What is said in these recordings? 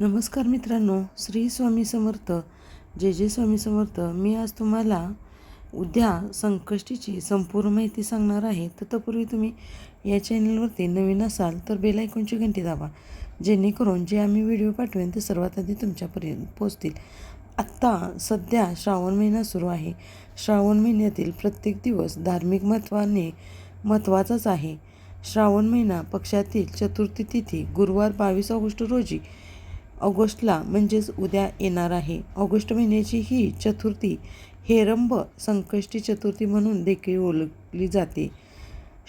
नमस्कार मित्रांनो श्री स्वामी समर्थ जे जे स्वामी समर्थ. मी आज तुम्हाला उद्या संकष्टीची संपूर्ण माहिती सांगणार आहे. तर तत्पूर्वी तुम्ही या चॅनलवरती नवीन असाल तर बेल आयकॉनची घंटी दाबा जेणेकरून जे आम्ही व्हिडिओ पाठवेन ते सर्वात आधी तुमच्यापर्यंत पोचतील आत्ता सध्या श्रावण महिना सुरू आहे. श्रावण महिन्यातील प्रत्येक दिवस धार्मिक महत्त्वाने महत्त्वाचाच आहे. श्रावण महिना पक्षातील चतुर्थी तिथी गुरुवार बावीस ऑगस्ट रोजी ऑगस्टला म्हणजेच उद्या येणार आहे. ऑगस्ट महिन्याची ही चतुर्थी हेरंब संकष्टी चतुर्थी म्हणून देखील ओळखली जाते.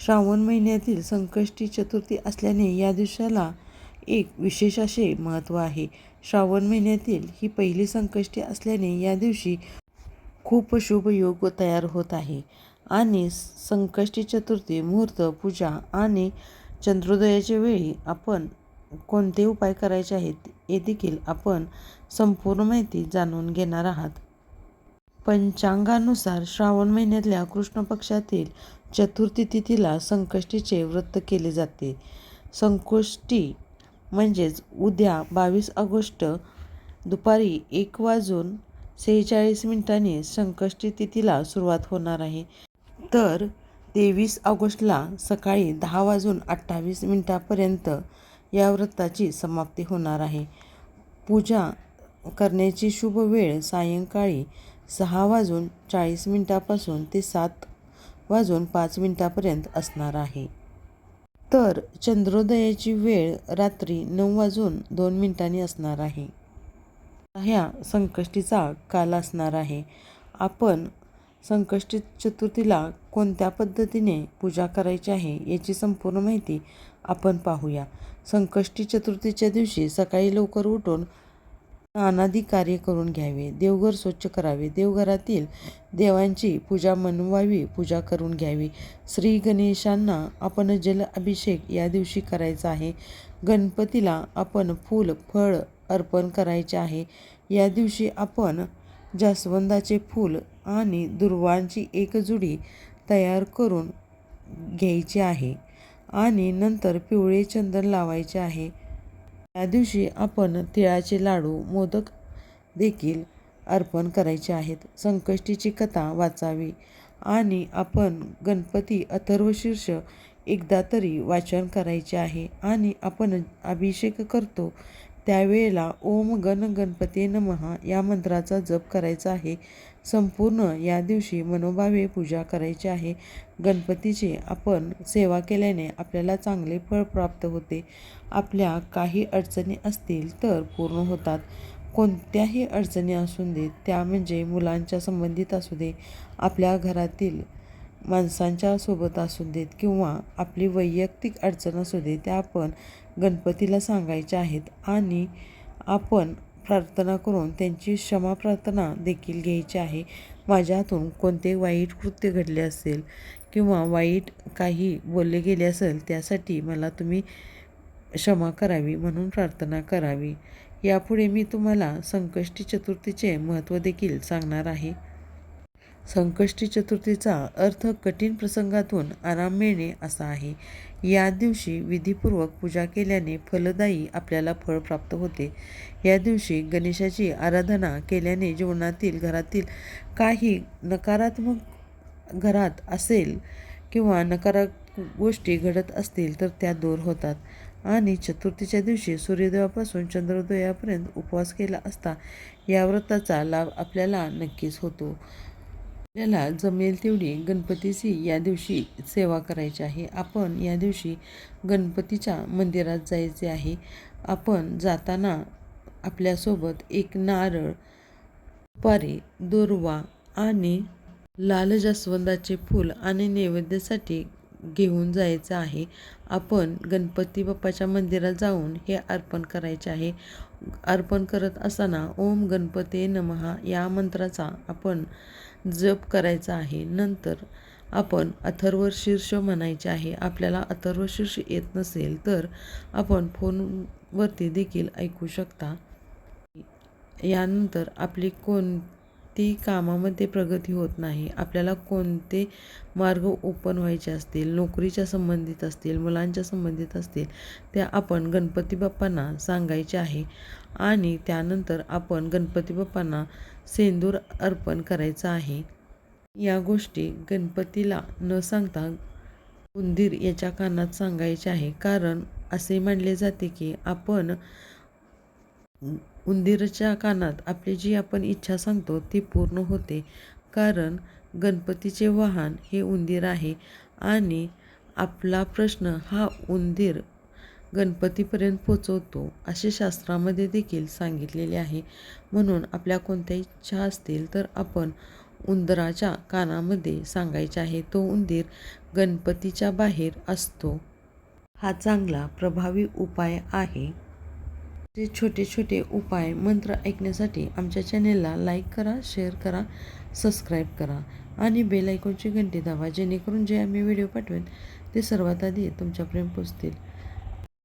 श्रावण महिन्यातील संकष्टी चतुर्थी असल्याने या दिवसाला एक विशेष असे महत्त्व आहे. श्रावण महिन्यातील ही पहिली संकष्टी असल्याने या दिवशी खूप शुभ योग तयार होत आहे आणि संकष्टी चतुर्थी मुहूर्त पूजा आणि चंद्रोदयाच्या वेळी आपण कोणते उपाय करायचे आहेत हे देखील आपण संपूर्ण माहिती जाणून घेणार आहात. पंचांगानुसार श्रावण महिन्यातल्या कृष्ण पक्षातील चतुर्थी तिथीला संकष्टीचे व्रत केले जाते. संकष्टी म्हणजेच उद्या बावीस ऑगस्ट दुपारी एक वाजून सेहेचाळीस मिनिटांनी संकष्टी तिथीला सुरुवात होणार आहे. तर तेवीस ऑगस्टला सकाळी दहा वाजून अठ्ठावीस मिनिटापर्यंत या व्रताची समाप्ती होणार आहे. पूजा करण्याची शुभ वेळ सायंकाळी सहा वाजून चाळीस मिनिटापासून ते सात वाजून पाच मिनिटापर्यंत असणार आहे. तर चंद्रोदयाची वेळ रात्री नऊ वाजून दोन मिनिटांनी असणार आहे. ह्या संकष्टीचा काल असणार आहे. आपण संकष्टी चतुर्थीला कोणत्या पद्धतीने पूजा करायची आहे याची संपूर्ण माहिती आपण पाहूया. संकष्टी चतुर्थीच्या दिवशी सकाळी लवकर उठून नानादी कार्य करून घ्यावे देवघर स्वच्छ करावे. देवघरातील देवांची पूजा मनवावी पूजा करून घ्यावी. श्री गणेशांना आपण जल अभिषेक या दिवशी करायचा आहे. गणपतीला आपण फूल फळ अर्पण करायचे आहे. या दिवशी आपण जास्वंदाचे फूल आणि दुर्वांची एक जुडी तयार करून घ्यायची आहे. आणि नंतर पिवळे चंदन लावायचे आहे. त्या दिवशी आपण तिळाचे लाडू मोदक देखील अर्पण करायचे आहेत. संकष्टीची कथा वाचावी आणि आपण गणपती अथर्वशीर्ष एकदा तरी वाचन करायचे आहे आणि आपण अभिषेक करतो त्यावेळेला ओम गण गणपती नमहा या मंत्राचा जप करायचा आहे. संपूर्ण या दिवशी मनोभावे पूजा करायची आहे. गणपतीची आपण सेवा केल्याने आपल्याला चांगले फळ प्राप्त होते. आपल्या काही अडचणी असतील तर पूर्ण होतात. कोणत्याही अडचणी असू देत त्या म्हणजे मुलांच्या संबंधित असू दे. आपल्या घरातील माणसांच्या सोबत असू देत किंवा आपली वैयक्तिक अडचण असू दे त्या आपण गणपतीला सांगायच्या आहेत आणि आपण प्रार्थना करून त्यांची क्षमा प्रार्थना देखील घ्यायची आहे. माझ्या हातून कोणते वाईट कृत्य घडले असेल किंवा वाईट काही बोलले गेले असेल त्यासाठी मला तुम्ही क्षमा करावी म्हणून प्रार्थना करावी. यापुढे मी तुम्हाला संकष्टी चतुर्थीचे महत्त्व देखील सांगणार आहे. संकष्टी चतुर्थीचा अर्थ कठीण प्रसंगातून आराम मिळणे असा आहे. या दिवशी विधीपूर्वक पूजा केल्याने फलदायी आपल्याला फळ प्राप्त होते. या दिवशी गणेशाची आराधना केल्याने जीवनातील घरातील काही नकारात्मक घरात असेल किंवा नकारात्मक गोष्टी घडत असतील तर त्या दूर होतात. आणि चतुर्थीच्या दिवशी सूर्योदयापासून चंद्रोदयापर्यंत उपवास केला असता या व्रताचा लाभ आपल्याला नक्कीच होतो. आपल्याला जमेल तेवढी गणपतीची या दिवशी सेवा करायची आहे. आपण या दिवशी गणपतीच्या मंदिरात जायचे आहे. आपण जाताना आपल्यासोबत एक नारळ पारी दुर्वा आणि लाल जास्वंदाचे फूल आणि नैवेद्यासाठी घेऊन जायचं आहे. आपण गणपती बाप्पाच्या मंदिरात जाऊन हे अर्पण करायचे आहे. अर्पण करत असताना ओम गणपते नमहा या मंत्राचा आपण जप करायचा आहे. नंतर आपण अथर्व शीर्ष म्हणायचे आहे. आपल्याला अथर्व शीर्ष येत नसेल तर आपण फोनवरती देखील ऐकू शकता. यानंतर आपली कोण ती कामामध्ये प्रगती होत नाही. आपल्याला कोणते मार्ग ओपन व्हायचे असतील नोकरीच्या संबंधित असतील मुलांच्या संबंधित असतील त्या आपण गणपती बाप्पांना सांगायचे आहे. आणि त्यानंतर आपण गणपती बाप्पांना सेंदूर अर्पण करायचं आहे. या गोष्टी गणपतीला न सांगता उंदीर याच्या कानात सांगायचे आहे. कारण असे मानले जाते की आपण उंदीरच्या कानात आपली जी आपण इच्छा सांगतो ती पूर्ण होते. कारण गणपतीचे वाहन हे उंदीर आहे आणि आपला प्रश्न हा उंदीर गणपतीपर्यंत पोचवतो असे शास्त्रामध्ये देखील सांगितलेले आहे. म्हणून आपल्या कोणत्या इच्छा असतील तर आपण उंदराच्या कानामध्ये सांगायचे आहे तो उंदीर गणपतीच्या बाहेर असतो. हा चांगला प्रभावी उपाय आहे. ते छोटे छोटे उपाय मंत्र ऐकण्यासाठी आमच्या चॅनेलला लाईक करा शेअर करा सबस्क्राईब करा आणि बेल आयकॉनची घंटी दाबा जेणेकरून जे आम्ही व्हिडिओ पाठवेन ते सर्वात आधी तुमच्यापर्यंत पोचतील